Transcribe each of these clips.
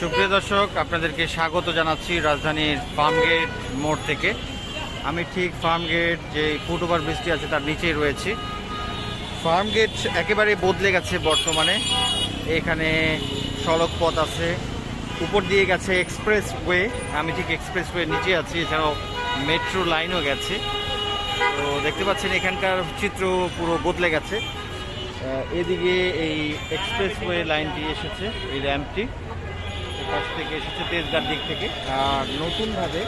সুপ্রিয় দর্শক, আপনাদেরকে স্বাগত জানাচ্ছি রাজধানীর ফার্মগেট মোড় থেকে। আমি ঠিক ফার্মগেট যে ফুট ওভার ব্রিজটি আছে তার নিচেই রয়েছি। ফার্মগেট একেবারে বদলে গেছে বর্তমানে। এখানে সড়ক পথ আছে, উপর দিয়ে গেছে এক্সপ্রেস ওয়ে আমি ঠিক এক্সপ্রেস ওয়ে নিচে আছি, এছাড়াও মেট্রো লাইনও গেছে। তো দেখতে পাচ্ছেন, এখানকার চিত্র পুরো বদলে গেছে। এদিকে এই এক্সপ্রেসওয়ে লাইনটি এসেছে, এই র্যাম্পটি। পাশ থেকে এসেছে তেজগার দিক থেকে। আর নতুনভাবে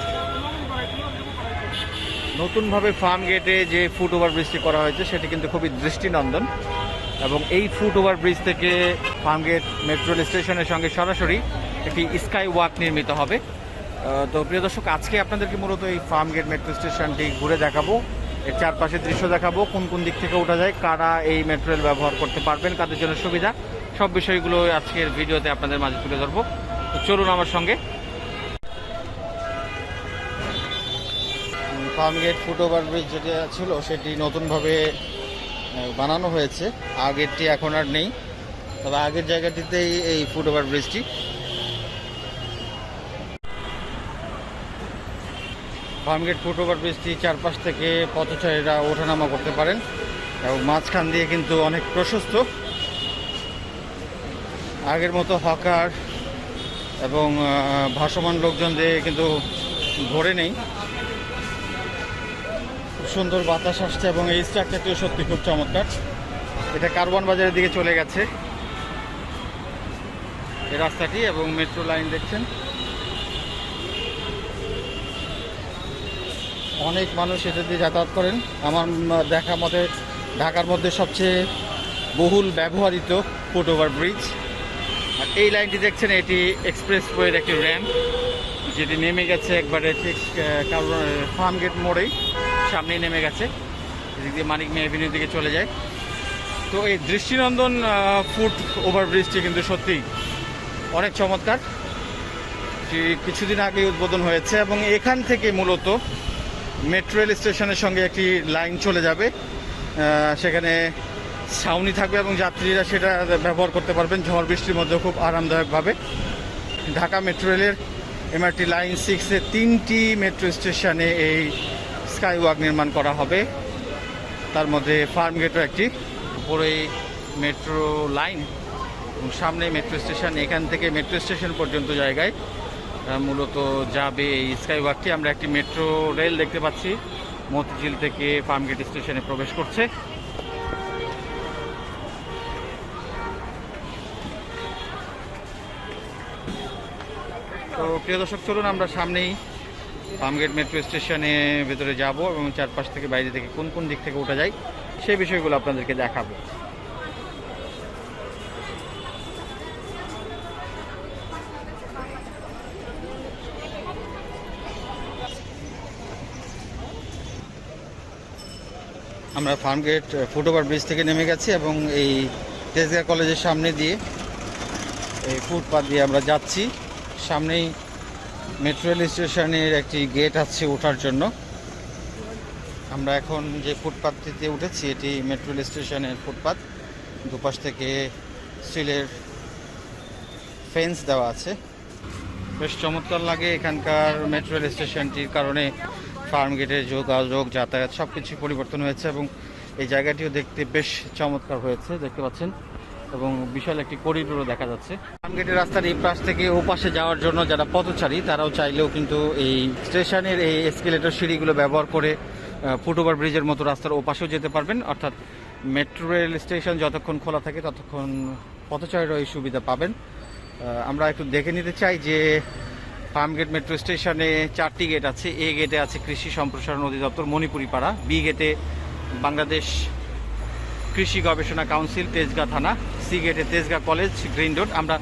নতুনভাবে ফার্ম গেটে যে ফুট ওভার ব্রিজটি করা হয়েছে, সেটি কিন্তু খুবই দৃষ্টিনন্দন। এবং এই ফুট ওভার ব্রিজ থেকে ফার্ম গেট মেট্রো স্টেশনের সঙ্গে সরাসরি একটি স্কাই ওয়াক নির্মিত হবে। তো প্রিয় দর্শক, আজকে আপনাদেরকে মূলত এই ফার্ম গেট মেট্রো স্টেশনটি ঘুরে দেখাবো। এর চারপাশের দৃশ্য দেখাবো, কোন কোন দিক থেকে ওঠা যায়, কারা এই মেট্রোরেল ব্যবহার করতে পারবেন, কাদের জন্য সুবিধা, সব বিষয়গুলো আজকের ভিডিওতে আপনাদের মাঝে তুলে ধরবো। চলুন আমার সঙ্গে। ফার্মগেট ফুট ওভার ব্রিজ যেটা ছিল, সেটি নতুনভাবে বানানো হয়েছে। আগেরটি এখন আর নেই। তবে আগের জায়গাটিতেই এই ফুট ওভার ব্রিজটি। ফার্মগেট ফুট ওভার ব্রিজটি চারপাশ থেকে পথচারীরা ওঠানামা করতে পারেন এবং মাঝখান দিয়ে কিন্তু অনেক প্রশস্ত। আগের মতো হকার এবং ভাসমান লোকজন দিয়ে কিন্তু ভরে নেই। সুন্দর বাতাস আসছে এবং এই স্ট্রাকচারটিও সত্যি খুব চমৎকার। এটা কারওয়ান বাজারের দিকে চলে গেছে। এই রাস্তাটি এবং মেট্রো লাইন দেখছেন। অনেক মানুষ এটা দিয়ে যাতায়াত করেন। আমার দেখা মতে ঢাকার মধ্যে সবচেয়ে বহুল ব্যবহৃত ফুট ওভার ব্রিজ। এই লাইনটি দেখছেন, এটি এক্সপ্রেস ওয়ের একটি র্যাম্প যেটি নেমে গেছে একবারে ঠিক ফার্ম গেট মোড়েই, সামনেই নেমে গেছে। এদিক দিয়ে মানিক মেয়ে এভিনিউ দিকে চলে যায়। তো এই দৃষ্টিনন্দন ফুট ওভার ব্রিজটি কিন্তু সত্যি অনেক চমৎকার। কিছুদিন আগেই উদ্বোধন হয়েছে এবং এখান থেকে মূলত মেট্রো রেল স্টেশনের সঙ্গে একটি লাইন চলে যাবে। সেখানে ছাউনি থাকবে এবং যাত্রীরা সেটা ব্যবহার করতে পারবেন। ঝড় বৃষ্টির মধ্যে খুব আরামদায়কভাবে। ঢাকা মেট্রো রেলের এমআরটি লাইন সিক্সে তিনটি মেট্রো স্টেশনে এই স্কাই ওয়াক নির্মাণ করা হবে। তার মধ্যে ফার্ম গেটও একটি। উপরে মেট্রো লাইন এবং সামনে মেট্রো স্টেশন। এখান থেকে মেট্রো স্টেশন পর্যন্ত জায়গায় মূলত যাবে এই স্কাই ওয়াকটি আমরা একটি মেট্রো রেল দেখতে পাচ্ছি। মতিঝিল থেকে ফার্মগেট স্টেশনে প্রবেশ করছে। প্রিয় দর্শক, চলুন আমরা সামনেই ফার্মগেট মেট্রো স্টেশনে ভেতরে যাব এবং চারপাশ থেকে বাইরে থেকে কোন কোন দিক থেকে ওঠা যায় সেই বিষয়গুলো আপনাদেরকে দেখাবো। আমরা ফার্মগেট ফুটওভার ব্রিজ থেকে নেমে গেছি এবং এই তেজগাঁ কলেজের সামনে দিয়ে এই ফুটপাথ দিয়ে আমরা যাচ্ছি। সামনেই মেট্রো রেল স্টেশনের একটি গেট আছে ওঠার জন্য। আমরা এখন যে ফুটপাথটিতে উঠেছি, এটি মেট্রো রেল স্টেশনের ফুটপাথ দুপাশ থেকে স্টিলের ফেন্স দেওয়া আছে। বেশ চমৎকার লাগে এখানকার মেট্রো রেল স্টেশনটির কারণে। ফার্ম গেটের যোগাযোগ, যাতায়াত সব কিছু পরিবর্তন হয়েছে এবং এই জায়গাটিও দেখতে বেশ চমৎকার হয়েছে, দেখতে পাচ্ছেন। এবং বিশাল একটি করিডোরও দেখা যাচ্ছে। ফার্ম গেটের রাস্তার এই পাশ থেকে ও পাশে যাওয়ার জন্য যারা পথচারী, তারাও চাইলেও কিন্তু এই স্টেশনের এই এসকেলেটর সিঁড়িগুলো ব্যবহার করে ফুটওভার ব্রিজের মতো রাস্তার ওপাশেও যেতে পারবেন। অর্থাৎ মেট্রো রেল স্টেশন যতক্ষণ খোলা থাকে, ততক্ষণ পথচারীরাও এই সুবিধা পাবেন। আমরা একটু দেখে নিতে চাই যে ফার্মগেট মেট্রো স্টেশনে চারটি গেট আছে। এ গেটে আছে কৃষি সম্প্রসারণ অধিদপ্তর মণিপুরি পাড়া বি গেটে বাংলাদেশ কৃষি গবেষণা কাউন্সিল তেজগাঁ থানা। সি গেটে, তেজগাঁ কলেজ, গ্রিন রোড। আমরা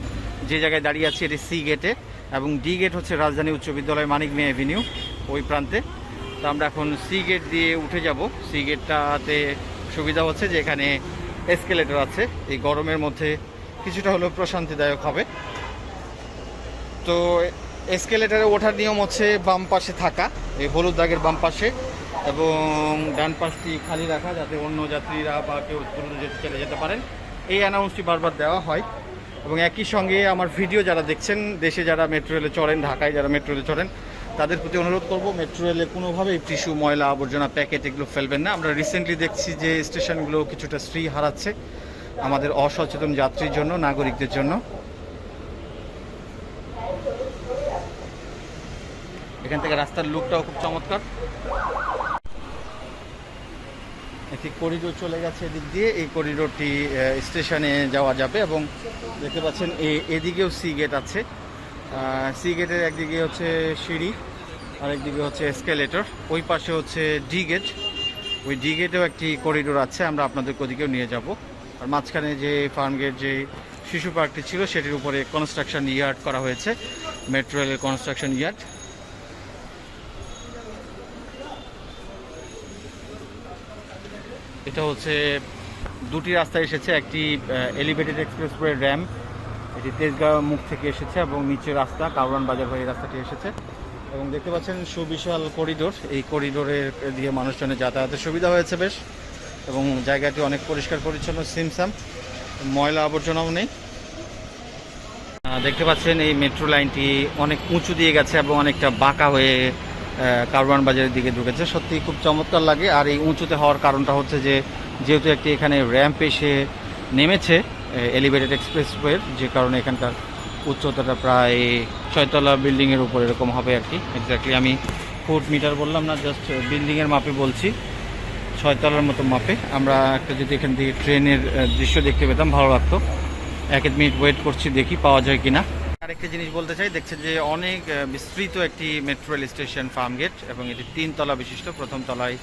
যে জায়গায় দাঁড়িয়ে আছি, এটি সি গেটে এবং ডি গেট হচ্ছে রাজধানী উচ্চ বিদ্যালয়, মানিক মে অ্যাভিনিউ ওই প্রান্তে। তো আমরা এখন সি গেট দিয়ে উঠে যাব। সি গেটটাতে সুবিধা হচ্ছে যে এখানে এসকেলেটর আছে। এই গরমের মধ্যে কিছুটা হলেও প্রশান্তিদায়ক হবে। তো এসকেলেটারে ওঠার নিয়ম হচ্ছে বাম পাশে থাকা, এই হলুদ দাগের বাম পাশে এবং ডান পাশটি খালি রাখা যাতে অন্য যাত্রীরা বা কেউ যেতে চলে যেতে পারেন। এই অ্যানাউন্সটি বারবার দেওয়া হয় এবং একই সঙ্গে আমার ভিডিও যারা দেখছেন, দেশে যারা মেট্রো রেলে চড়েন, ঢাকায় যারা মেট্রো রেলে চড়েন, তাদের প্রতি অনুরোধ করব মেট্রো রেলে কোনোভাবেই টিস্যু ময়লা, আবর্জনা প্যাকেট এগুলো ফেলবেন না। আমরা রিসেন্টলি দেখছি যে স্টেশনগুলো কিছুটা শ্রী হারাচ্ছে আমাদের অসচেতন যাত্রীর জন্য, নাগরিকদের জন্য। এখান থেকে রাস্তার লুকটাও খুব চমৎকার। একটি করিডোর চলে গেছে এদিক দিয়ে। এই করিডোরটি স্টেশনে যাওয়া যাবে এবং দেখতে পাচ্ছেন এদিকেও সি গেট আছে। সি গেটের একদিকে হচ্ছে সিঁড়ি আর একদিকে হচ্ছে এসকেলেটর। ওই পাশে হচ্ছে ডি গেট। ওই ডি গেটেও একটি করিডোর আছে, আমরা আপনাদের ওদিকেও নিয়ে যাব। আর মাঝখানে যে ফার্ম গেট, যে শিশু পার্কটি ছিল, সেটির উপরে কনস্ট্রাকশন ইয়ার্ড করা হয়েছে, মেট্রো রেলের কনস্ট্রাকশন ইয়ার্ড এটা হচ্ছে দুটি রাস্তায় এসেছে, একটি এলিভেটেড এক্সপ্রেসওয়ে র্যাম্প এটি তেজগাঁও মুখ থেকে এসেছে এবং নিচে রাস্তা, কাউরান বাজার হয়ে রাস্তাটি এসেছে। এবং দেখতে পাচ্ছেন সুবিশাল করিডোর, এই করিডোরের দিয়ে মানুষজনের যাতায়াতের সুবিধা হয়েছে বেশ, এবং জায়গাটি অনেক পরিষ্কার পরিচ্ছন্ন, সিমসাম, ময়লা আবর্জনাও নেই। দেখতে পাচ্ছেন এই মেট্রো লাইনটি অনেক উঁচু দিয়ে গেছে এবং অনেকটা বাঁকা হয়ে কারওয়ান বাজারের দিকে ঢুকেছে। সত্যি খুব চমৎকার লাগে। আর এই উঁচুতে হওয়ার কারণটা হচ্ছে যে, যেহেতু একটি এখানে র্যাম্প এসে নেমেছে এলিভেটেড এক্সপ্রেসওয়ের যে কারণে এখানকার উচ্চতাটা প্রায় ছয়তলা বিল্ডিংয়ের উপর এরকম হবে আর কি। এক্স্যাক্টলি আমি ফুট মিটার বললাম না জাস্ট বিল্ডিংয়ের মাপে বলছি। ছয়তলার মতো মাপে। আমরা একটা যদি এখান থেকে ট্রেনের দৃশ্য দেখতে পেতাম, ভালো লাগতো। এক এক মিনিট ওয়েট করছি, দেখি পাওয়া যায় কিনা। আরেকটা জিনিস বলতে চাই, দেখছেন যে অনেক বিস্তৃত একটি metro rail station Farmgate এবং এটি তিন তলা বিশিষ্ট। প্রথম তলায়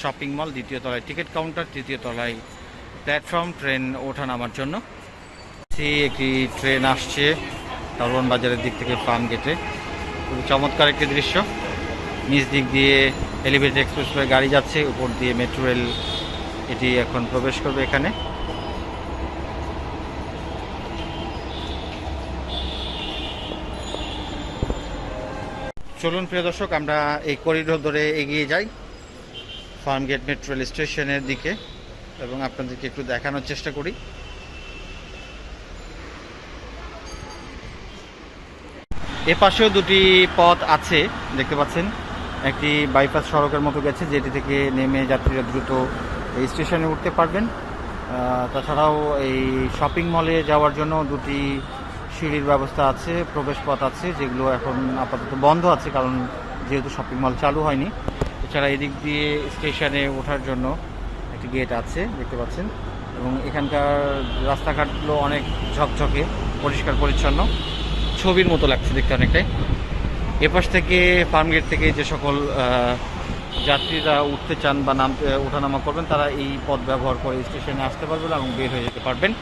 শপিং মল দ্বিতীয় তলায় টিকিট কাউন্টার তৃতীয় তলায় প্ল্যাটফর্ম ট্রেন ওঠা নামার জন্য। একটি ট্রেন আসছে কারওয়ান বাজারের দিক থেকে ফার্ম গেটে খুবই চমৎকার একটি দৃশ্য। নিচ দিক দিয়ে এলিভেটেড এক্সপ্রেসওয়ে গাড়ি যাচ্ছে, উপর দিয়ে মেট্রো রেল এটি এখন প্রবেশ করবে এখানে। চলুন, প্রিয় দর্শক, আমরা এই করিডোর ধরে এগিয়ে যাই ফার্মগেট মেট্রো রেল স্টেশনের দিকে এবং আপনাদেরকে একটু দেখানোর চেষ্টা করি। এ পাশেও দুটি পথ আছে, দেখতে পাচ্ছেন। একটি বাইপাস সড়কের মতো গেছে, যেটি থেকে নেমে যাত্রীরা দ্রুত এই স্টেশনে উঠতে পারবেন। তাছাড়াও এই শপিং মলে যাওয়ার জন্য দুটি সিঁড়ির ব্যবস্থা আছে প্রবেশ পথ আছে, যেগুলো এখন আপাতত বন্ধ আছে কারণ যেহেতু শপিং মল চালু হয়নি। এছাড়া এদিক দিয়ে স্টেশনে ওঠার জন্য একটি গেট আছে, দেখতে পাচ্ছেন। এবং এখানকার রাস্তাঘাটগুলো অনেক ঝকঝকে, পরিষ্কার পরিচ্ছন্ন। ছবির মতো লাগছে দেখতে অনেকটাই। এপাশ থেকে ফার্মগেট থেকে যে সকল যাত্রীরা উঠতে চান বা নামতে ওঠানামা করবেন, তারা এই পথ ব্যবহার করে স্টেশনে আসতে পারবেন এবং বের হয়ে যেতে পারবেন।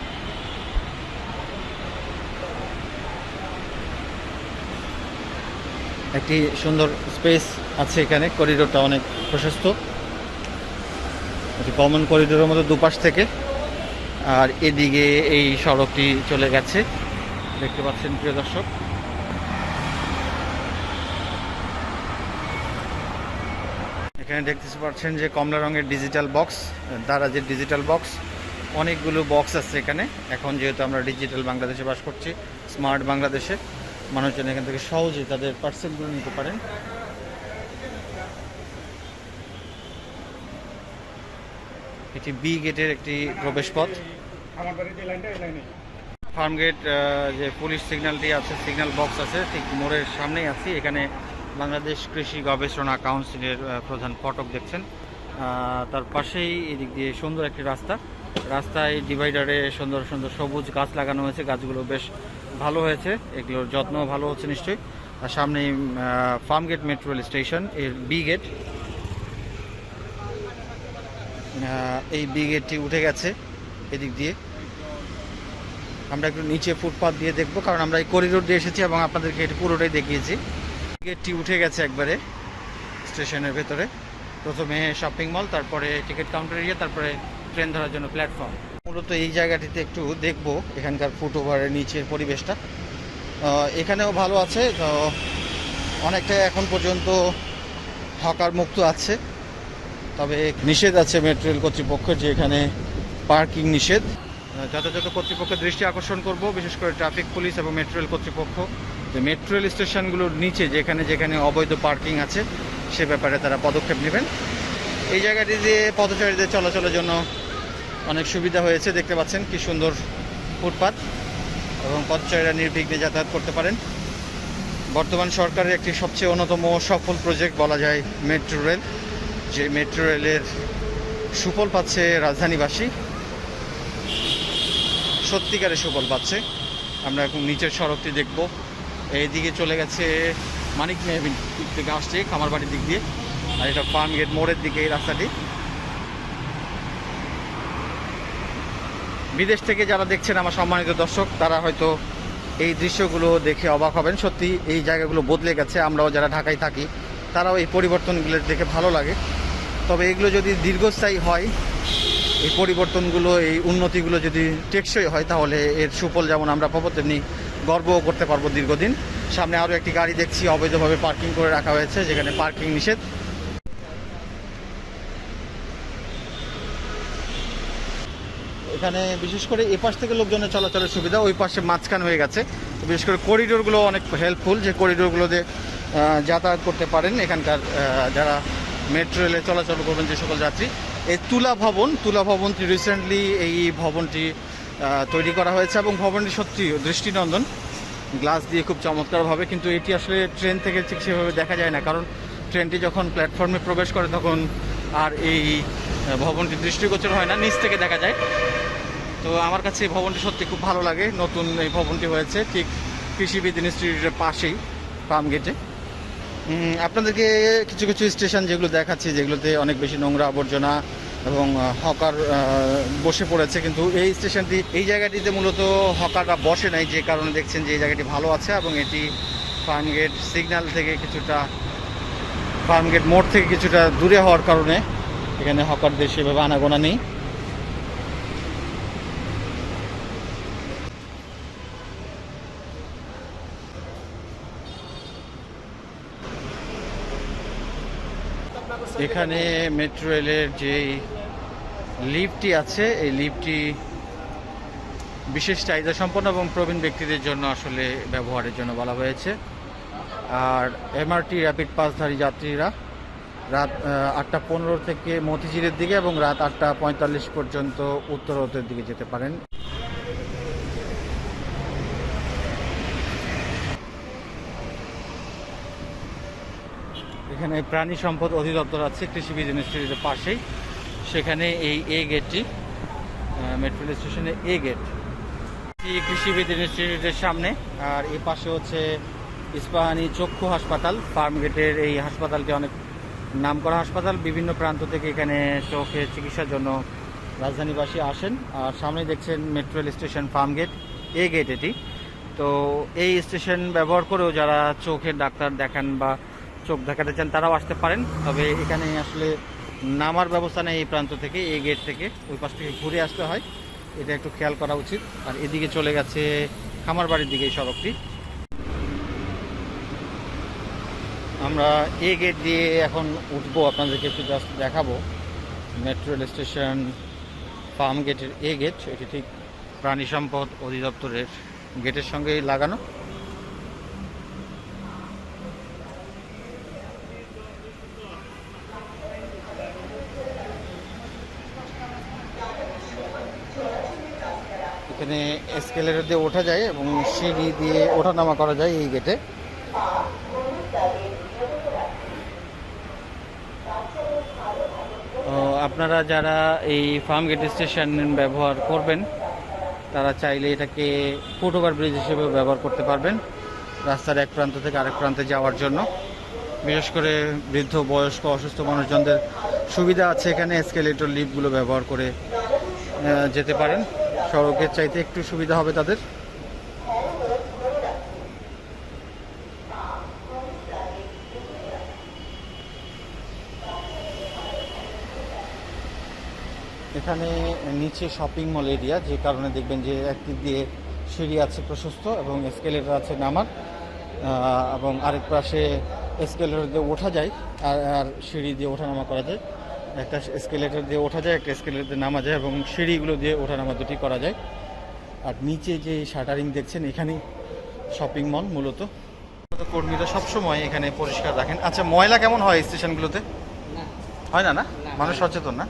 একটি সুন্দর স্পেস আছে এখানে করিডোরটা অনেক প্রশস্ত। কমন করিডোরের মতো দুপাশ থেকে। আর এদিকে এই সড়কটি চলে গেছে। দেখতে পাচ্ছেন, প্রিয় দর্শক। এখানে দেখতে পাচ্ছেন যে কমলা রঙের ডিজিটাল বক্স দ্বারা যে ডিজিটাল বক্স অনেকগুলো বক্স আছে এখানে। এখন যেহেতু আমরা ডিজিটাল বাংলাদেশে বাস করছি স্মার্ট বাংলাদেশে। মানুষজন এখান থেকে সহজে তাদের পার্সেলগুলো নিতে পারেন। এটি বি গেটের একটি এই লাইনে ফার্ম গেট যে পুলিশ সিগন্যালটি আছে সিগন্যাল বক্স আছে, ঠিক মোড়ের সামনেই আছি। এখানে বাংলাদেশ কৃষি গবেষণা কাউন্সিলের প্রধান ফটক দেখছেন। তার পাশেই এদিক দিয়ে সুন্দর একটি রাস্তা। রাস্তায় ডিভাইডারে সুন্দর সুন্দর সবুজ গাছ লাগানো হয়েছে। গাছগুলো বেশ ভালো হয়েছে, এগুলোর যত্ন ভালো হচ্ছে নিশ্চয়ই। আর সামনে Farmgate metro rail station, এর বি গেট এই বি গেটটি উঠে গেছে এদিক দিয়ে। আমরা একটু নিচে ফুটপাথ দিয়ে দেখব, কারণ আমরা এই করিডোর দিয়ে এসেছি এবং আপনাদেরকে এটি পুরোটাই দেখিয়েছি। গেটটি উঠে গেছে একবারে স্টেশনের ভেতরে। প্রথমে শপিং মল তারপরে টিকিট কাউন্টার এরিয়া তারপরে ট্রেন ধরার জন্য প্ল্যাটফর্ম মূলত এই জায়গাটিতে একটু দেখব এখানকার ফুট ওভারের নিচের পরিবেশটা। এখানেও ভালো আছে অনেকটা এখন পর্যন্ত হকার মুক্ত আছে। তবে নিষেধ আছে মেট্রো রেল কর্তৃপক্ষ যে এখানে পার্কিং নিষেধ। যথাযথ কর্তৃপক্ষের দৃষ্টি আকর্ষণ করব, বিশেষ করে ট্রাফিক পুলিশ এবং মেট্রো রেল কর্তৃপক্ষ। যে মেট্রো রেল স্টেশনগুলোর নিচে যেখানে যেখানে অবৈধ পার্কিং আছে, সে ব্যাপারে তারা পদক্ষেপ নেবেন। এই জায়গাটি দিয়ে পথচারীদের চলাচলের জন্য অনেক সুবিধা হয়েছে, দেখতে পাচ্ছেন কি সুন্দর ফুটপাত এবং পথচারীরা নির্বিঘ্নে যাতায়াত করতে পারেন। বর্তমান সরকারের একটি সবচেয়ে অন্যতম সফল প্রজেক্ট বলা যায় মেট্রো রেল যে মেট্রো রেলের সুফল পাচ্ছে রাজধানীবাসী। সত্যিকারের সুফল পাচ্ছে। আমরা এখন নিচের সড়কটি দেখব। এইদিকে চলে গেছে মানিক মেহবিন দিক থেকে আসছে, খামারবাড়ির দিক দিয়ে। আর এটা ফার্ম গেট মোড়ের দিকে এই রাস্তাটি। বিদেশ থেকে যারা দেখছেন আমার সম্মানিত দর্শক, তারা হয়তো এই দৃশ্যগুলো দেখে অবাক হবেন। সত্যি, এই জায়গাগুলো বদলে গেছে। আমরাও যারা ঢাকায় থাকি, তারাও এই পরিবর্তনগুলো দেখে ভালো লাগে। তবে এগুলো যদি দীর্ঘস্থায়ী হয়, এই পরিবর্তনগুলো, এই উন্নতিগুলো যদি টেকসই হয়, তাহলে এর সুফল যেমন আমরা পাবো, তেমনি গর্বও করতে পারব দীর্ঘদিন। সামনে আরও একটি গাড়ি দেখছি, অবৈধভাবে পার্কিং করে রাখা হয়েছে, যেখানে পার্কিং নিষেধ। এখানে বিশেষ করে এ পাশ থেকে লোকজনের চলাচলের সুবিধা, ওই পাশে মাঝখান হয়ে গেছে। বিশেষ করে করিডোরগুলো অনেক হেল্পফুল যে করিডোরগুলোতে যাতায়াত করতে পারেন এখানকার যারা মেট্রো রেলে চলাচল করবেন যে সকল যাত্রী। এই তুলা ভবন, তুলা ভবনটি রিসেন্টলি এই ভবনটি তৈরি করা হয়েছে এবং ভবনটি সত্যি দৃষ্টিনন্দন। গ্লাস দিয়ে খুব চমৎকারভাবে, কিন্তু এটি আসলে ট্রেন থেকে ঠিক সেভাবে দেখা যায় না, কারণ ট্রেনটি যখন প্ল্যাটফর্মে প্রবেশ করে তখন আর এই ভবনটি দৃষ্টিগোচর হয় না, নিচ থেকে দেখা যায়। তো আমার কাছে এই ভবনটি সত্যি খুব ভালো লাগে। নতুন এই ভবনটি হয়েছে, ঠিক কৃষিবিদ ইনস্টিটিউটের পাশেই পাম গেটে। আপনাদেরকে কিছু কিছু স্টেশন যেগুলো দেখাচ্ছি, যেগুলোতে অনেক বেশি নোংরা আবর্জনা এবং হকার বসে পড়েছে। কিন্তু এই স্টেশনটি, এই জায়গাটিতে মূলত হকাররা বসে নাই, যে কারণে দেখছেন যে এই জায়গাটি ভালো আছে এবং এটি ফার্ম গেট সিগন্যাল থেকে কিছুটা, ফার্ম গেট মোড় থেকে কিছুটা দূরে হওয়ার কারণে এখানে হকারদের সেভাবে আনাগোনা নেই। এখানে মেট্রো রেলের যে লিফটটি আছে, এই লিফটটি বিশেষ চাহিদা সম্পন্ন এবং প্রবীণ ব্যক্তিদের জন্য আসলে ব্যবহারের জন্য বলা হয়েছে। আর এমআরটি র্যাপিড পাসধারী যাত্রীরা রাত আটটা পনেরো থেকে মতিঝিলের দিকে এবং রাত আটটা পঁয়তাল্লিশ পর্যন্ত উত্তরতের দিকে যেতে পারেন। এখানে প্রাণী সম্পদ অধিদপ্তর আছে কৃষিবিদ ইনস্টিটিউটের পাশেই। সেখানে এই এ গেটটি মেট্রো স্টেশনে এ গেট কৃষিবিদ ইনস্টিটিউটের সামনে, আর এই পাশে হচ্ছে ইস্পাহানি চক্ষু হাসপাতাল। ফার্ম গেটের এই হাসপাতালটি অনেক নামকরা হাসপাতাল। বিভিন্ন প্রান্ত থেকে এখানে চোখের চিকিৎসার জন্য রাজধানীবাসী আসেন। আর সামনে দেখছেন metro rail station Farmgate A gate এটি। তো এই স্টেশন ব্যবহার করেও যারা চোখের ডাক্তার দেখান বা চোখ দেখাতে চান, তারাও আসতে পারেন। তবে এখানে আসলে নামার ব্যবস্থা নেই এই প্রান্ত থেকে, এই গেট থেকে। ওই পাশ থেকে ঘুরে আসতে হয়। এটা একটু খেয়াল করা উচিত। আর এদিকে চলে গেছে খামার বাড়ির দিকে এই সড়কটি। আমরা এ গেট দিয়ে এখন উঠবো, আপনাদেরকে একটু জাস্ট দেখাবো। মেট্রো রেল স্টেশন ফার্ম গেটের এ গেট, এটি ঠিক প্রাণী সম্পদ অধিদপ্তরের গেটের সঙ্গেই লাগানো। এখানে এসকেলেটর দিয়ে ওঠা যায় এবং সিঁড়ি দিয়ে ওঠানামা করা যায় এই গেটে। আপনারা যারা এই ফার্ম গেট স্টেশন ব্যবহার করবেন, তারা চাইলে এটাকে ফুটওভার ব্রিজ হিসেবেও ব্যবহার করতে পারবেন রাস্তার এক প্রান্ত থেকে আরেক প্রান্তে যাওয়ার জন্য। বিশেষ করে বৃদ্ধ, বয়স্ক, অসুস্থ মানুষজনদের সুবিধা আছে এখানে স্কেলেটর লিফটগুলো ব্যবহার করে যেতে পারেন। সড়কের চাইতে একটু সুবিধা হবে তাদের। এখানে নিচে শপিং মল এরিয়া, যে কারণে দেখবেন যে একদিক দিয়ে সিঁড়ি আছে প্রশস্ত এবং এসকেলেটর আছে নামার। এবং আরেক পাশে এসকেলেটর দিয়ে ওঠা যায়, আর আর সিঁড়ি দিয়ে ওঠা নামা করা যায়। একটা স্কেলেটার দিয়ে ওঠা যায় একটা স্কেলেটার দিয়ে নামা যায় এবং সিঁড়িগুলো দিয়ে ওঠা নামা দুটি করা যায়। আর নিচে যে শাটারিং দেখছেন এখানেই শপিং মল মূলত। কর্মীরা সবসময় এখানে পরিষ্কার রাখেন। আচ্ছা ময়লা কেমন হয় স্টেশনগুলোতে? হয় না না? মানুষ সচেতন না?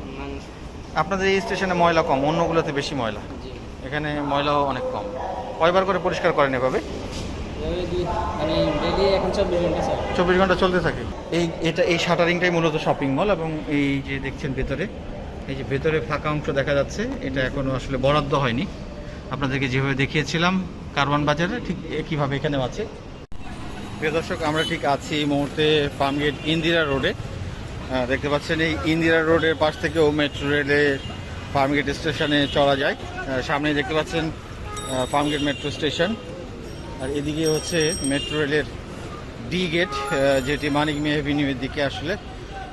আপনাদের এই স্টেশনে ময়লা কম অন্যগুলোতে বেশি ময়লা। এখানে ময়লাও অনেক কম। কয়বার করে পরিষ্কার করেন এভাবে? মানে চব্বিশ ঘণ্টা চলতে থাকে। এই এটা, এই শাটারিংটাই মূলত শপিং মল এবং এই যে দেখছেন ভেতরে, এই যে ভেতরে ফাঁকা অংশ দেখা যাচ্ছে, এটা এখনও আসলে বরাদ্দ হয়নি। আপনাদেরকে যেভাবে দেখিয়েছিলাম, কারওয়ান বাজারে ঠিক একইভাবে এখানেও আছে। প্রিয় দর্শক, আমরা ঠিক আছি এই মুহূর্তে ফার্মগেট ইন্দিরা রোডে। দেখতে পাচ্ছেন এই ইন্দিরা রোডের পাশ থেকেও মেট্রো রেলে ফার্মগেট স্টেশনে চলা যায়। সামনে দেখতে পাচ্ছেন ফার্মগেট মেট্রো স্টেশন। আর এদিকে হচ্ছে মেট্রো রেলের ডি গেট যেটি মানিক মে এভিনিউয়ের দিকে আসলে,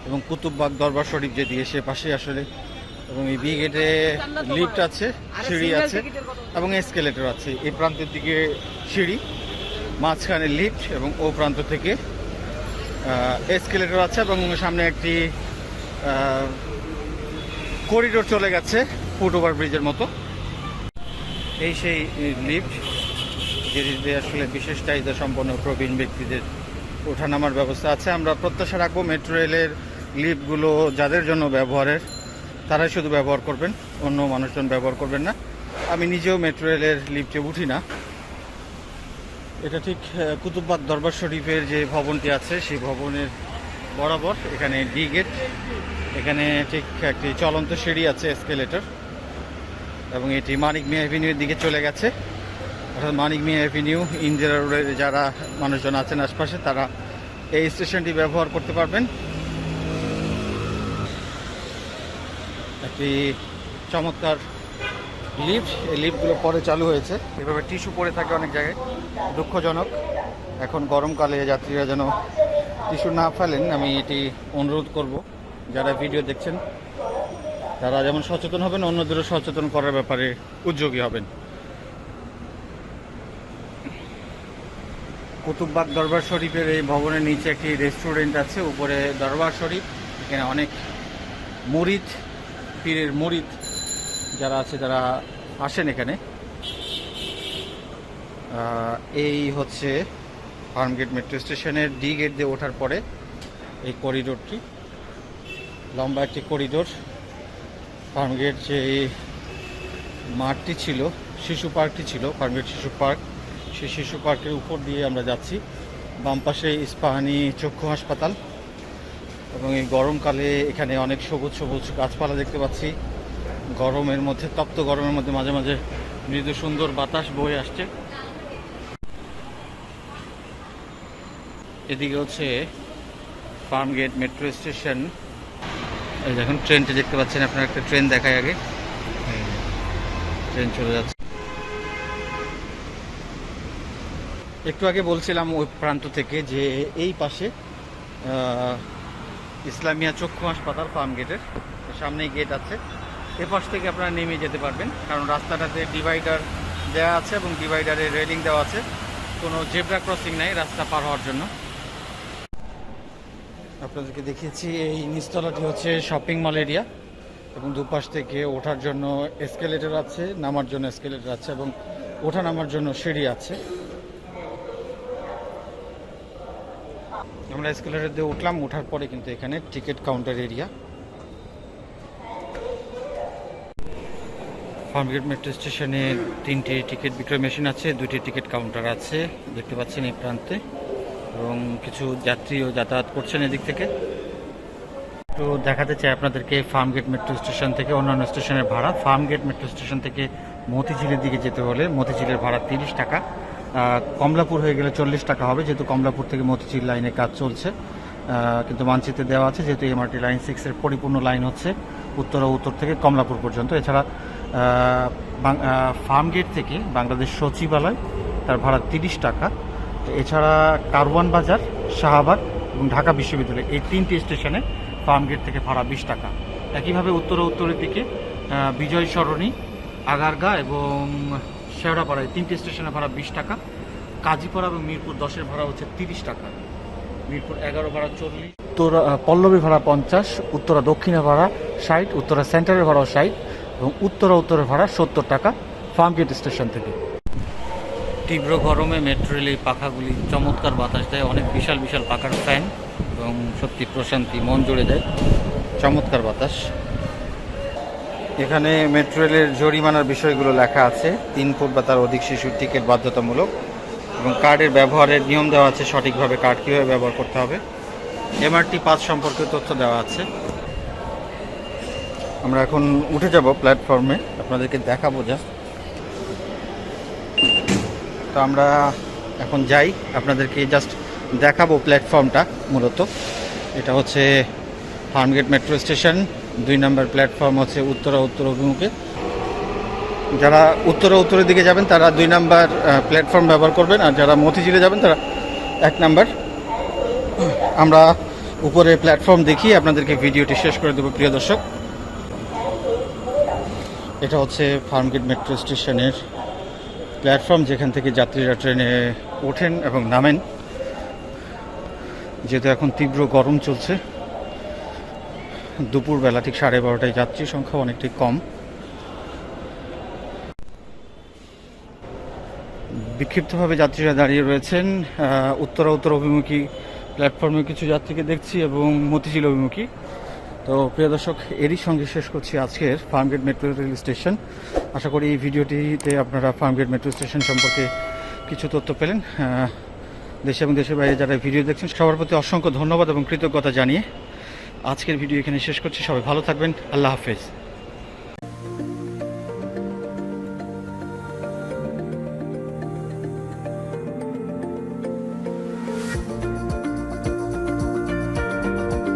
এবং কুতুববাগ দরবার শরীফ যেদিকে সে পাশে আসলে, এবং এই বি গেটে লিফট আছে, সিঁড়ি আছে, এবং এসকেলেটর আছে। এই প্রান্তের দিকে সিঁড়ি, মাঝখানে লিফট, এবং ও প্রান্ত থেকে এসকেলেটর আছে, এবং সামনে একটি করিডোর চলে গেছে, ফুট ওভার ব্রিজের মতো। এই সেই লিফট, যেটিতে আসলে বিশেষ চাহিদা সম্পন্ন প্রবীণ ব্যক্তিদের ওঠানামার ব্যবস্থা আছে। আমরা প্রত্যাশা রাখব মেট্রো রেলের লিফটগুলো যাদের জন্য ব্যবহারের তারাই শুধু ব্যবহার করবেন অন্য মানুষজন ব্যবহার করবেন না। আমি নিজেও মেট্রো রেলের লিফটে উঠি না। এটা ঠিক আহ, কুতুববাগ দরবার শরীফের যে ভবনটি আছে সেই ভবনের বরাবর এখানে ডি গেট এখানে ঠিক একটি চলন্ত সিঁড়ি আছে এসকেলেটর এবং এটি মানিক মিয়া এভিনিউর দিকে চলে গেছে। অর্থাৎ মানিক মিয়া এভিনিউ ইন্দিরা রোডের যারা মানুষজন আছেন আশপাশে, তারা এই স্টেশনটি ব্যবহার করতে পারবেন। একটি চমৎকার লিফট, এই লিফটগুলো পরে চালু হয়েছে। এভাবে টিস্যু পরে থাকে অনেক জায়গায়, দুঃখজনক। এখন গরমকালে যাত্রীরা যেন টিস্যু না ফেলেন, আমি এটি অনুরোধ করব। যারা ভিডিও দেখছেন, তারা যেমন সচেতন হবেন, অন্যদেরও সচেতন করার ব্যাপারে উদ্যোগী হবেন। কুতুববাগ দরবার শরীফের এই ভবনের নিচে একটি রেস্টুরেন্ট আছে, উপরে দরবার শরীফ। এখানে অনেক মুরিদ, পীরের মুরিদ যারা আছে তারা আসেন এখানে। এই হচ্ছে ফার্মগেট মেট্রো স্টেশনের ডি গেট দিয়ে ওঠার পরে এই করিডোরটি। লম্বা একটি করিডোর। ফার্মগেট যে মাঠটি ছিল, শিশু পার্কটি ছিল, ফার্মগেট শিশু পার্ক। সেই শিশু পার্কের উপর দিয়ে আমরা যাচ্ছি। বাম পাশে ইস্পাহানি চক্ষু হাসপাতাল এবং এই গরমকালে এখানে অনেক সবুজ সবুজ গাছপালা দেখতে পাচ্ছি। গরমের মধ্যে তপ্ত গরমের মধ্যে মাঝে মাঝে মৃদু সুন্দর বাতাস বয়ে আসছে। এদিকে হচ্ছে ফার্ম গেট মেট্রো স্টেশন। দেখুন ট্রেনটি দেখতে পাচ্ছেন আপনার একটা ট্রেন দেখায় আগে। ট্রেন চলে যাচ্ছে। একটু আগে বলছিলাম ওই প্রান্ত থেকে যে এই পাশে ইসলামিয়া চক্ষু হাসপাতাল, ফার্ম গেটের সামনেই গেট আছে। এ পাশ থেকে আপনারা নেমে যেতে পারবেন, কারণ রাস্তাটাতে ডিভাইডার দেওয়া আছে এবং ডিভাইডারে রেলিং দেওয়া আছে। কোনো জেব্রা ক্রসিং নাই, রাস্তা পার হওয়ার জন্য। আপনাদেরকে দেখিয়েছি, এই নিচতলাটি হচ্ছে শপিং মল এরিয়া এবং দুপাশ থেকে ওঠার জন্য এসকেলেটর আছে, নামার জন্য এসকেলেটর আছে এবং ওঠা নামার জন্য সিঁড়ি আছে। আমরা এসকেলেটর দিয়ে উঠলাম ওঠার পরে কিন্তু এখানে ticket counter area. Farmgate metro স্টেশনে তিনটি টিকিট বিক্রয় মেশিন আছে, দুটি টিকিট কাউন্টার আছে, দেখতে পাচ্ছেন এই প্রান্তে। এবং কিছু যাত্রীও যাতায়াত করছেন এদিক থেকে। তো দেখাতে চাই আপনাদেরকে ফার্মগেট মেট্রো স্টেশন থেকে অন্যান্য স্টেশনের ভাড়া। ফার্মগেট মেট্রো স্টেশন থেকে মতিঝিলের দিকে যেতে হলে মতিঝিলের ভাড়া তিরিশ টাকা। কমলাপুর হয়ে গেলে চল্লিশ টাকা হবে যেহেতু কমলাপুর থেকে মতিঝিল লাইনে কাজ চলছে। কিন্তু মানচিত্রে দেওয়া আছে যেহেতু এমআরটি লাইন সিক্সের পরিপূর্ণ লাইন হচ্ছে উত্তর ও উত্তর থেকে কমলাপুর পর্যন্ত। এছাড়া আহ, ফার্মগেট থেকে বাংলাদেশ সচিবালয় তার ভাড়া তিরিশ টাকা। এছাড়া কারওয়ান বাজার শাহবাগ এবং ঢাকা বিশ্ববিদ্যালয় এই তিনটি স্টেশনে ফার্মগেট থেকে ভাড়া বিশ টাকা। একইভাবে উত্তর উত্তরের দিকে বিজয় সরণি আগারগা এবং শেওড়াপাড়া এই তিনটি স্টেশনে ভাড়া বিশ টাকা, কাজীপাড়া এবং মিরপুর দশের ভাড়া হচ্ছে তিরিশ টাকা। মিরপুর এগারো ভাড়া চল্লিশ। উত্তর পল্লবী ভাড়া পঞ্চাশ, উত্তরা দক্ষিণে ভাড়া ষাট, উত্তরা সেন্টারের ভাড়াও ষাট এবং উত্তরা উত্তরের ভাড়া সত্তর টাকা ফার্মগেট স্টেশন থেকে। তীব্র গরমে মেট্রো রেল এই পাখাগুলি চমৎকার বাতাস দেয়, অনেক বিশাল বিশাল পাখার ফ্যান এবং সত্যি প্রশান্তি, মন জুড়ে দেয়। চমৎকার বাতাস। এখানে মেট্রো রেলের জরিমানার বিষয়গুলো লেখা আছে। তিন ফুট বা তার অধিক শিশুর টিকিট বাধ্যতামূলক এবং কার্ডের ব্যবহারের নিয়ম দেওয়া আছে সঠিকভাবে কার্ড কীভাবে ব্যবহার করতে হবে। এমআরটি পাস সম্পর্কে তথ্য দেওয়া আছে। আমরা এখন উঠে যাব প্ল্যাটফর্মে আপনাদেরকে দেখাবো যা তো আমরা এখন যাই। আপনাদেরকে জাস্ট দেখাবো প্ল্যাটফর্মটা মূলত। এটা হচ্ছে ফার্মগেট মেট্রো স্টেশন দুই নম্বর প্ল্যাটফর্ম হচ্ছে উত্তরা উত্তর অভিমুখে। যারা উত্তরা উত্তরের দিকে যাবেন, তারা দুই নাম্বার প্ল্যাটফর্ম ব্যবহার করবেন, আর যারা মতিঝিলে যাবেন, তারা এক নাম্বার। আমরা উপরে প্ল্যাটফর্ম দেখিয়ে আপনাদেরকে ভিডিওটি শেষ করে দেবো, প্রিয় দর্শক। এটা হচ্ছে ফার্মগেট মেট্রো স্টেশনের প্ল্যাটফর্ম, যেখান থেকে যাত্রীরা ট্রেনে ওঠেন এবং নামেন। যেহেতু এখন তীব্র গরম চলছে দুপুরবেলা ঠিক সাড়ে বারোটায় যাত্রী সংখ্যা অনেকটাই কম। বিক্ষিপ্তভাবে যাত্রীরা দাঁড়িয়ে রয়েছেন। উত্তরা উত্তর অভিমুখী প্ল্যাটফর্মে কিছু যাত্রীকে দেখছি এবং মতিঝিল অভিমুখী। তো প্রিয় দর্শক, এরই সঙ্গে শেষ করছি আজকের ফার্মগেট মেট্রো রেল স্টেশন। আশা করি এই ভিডিওটিতে আপনারা ফার্মগেট মেট্রো স্টেশন সম্পর্কে কিছু তথ্য পেলেন। দেশে এবং দেশের বাইরে যারা ভিডিও দেখছেন, সবার প্রতি অসংখ্য ধন্যবাদ এবং কৃতজ্ঞতা জানিয়ে আজকের ভিডিও এখানে শেষ করছি। সবাই ভালো থাকবেন। আল্লাহ হাফেজ।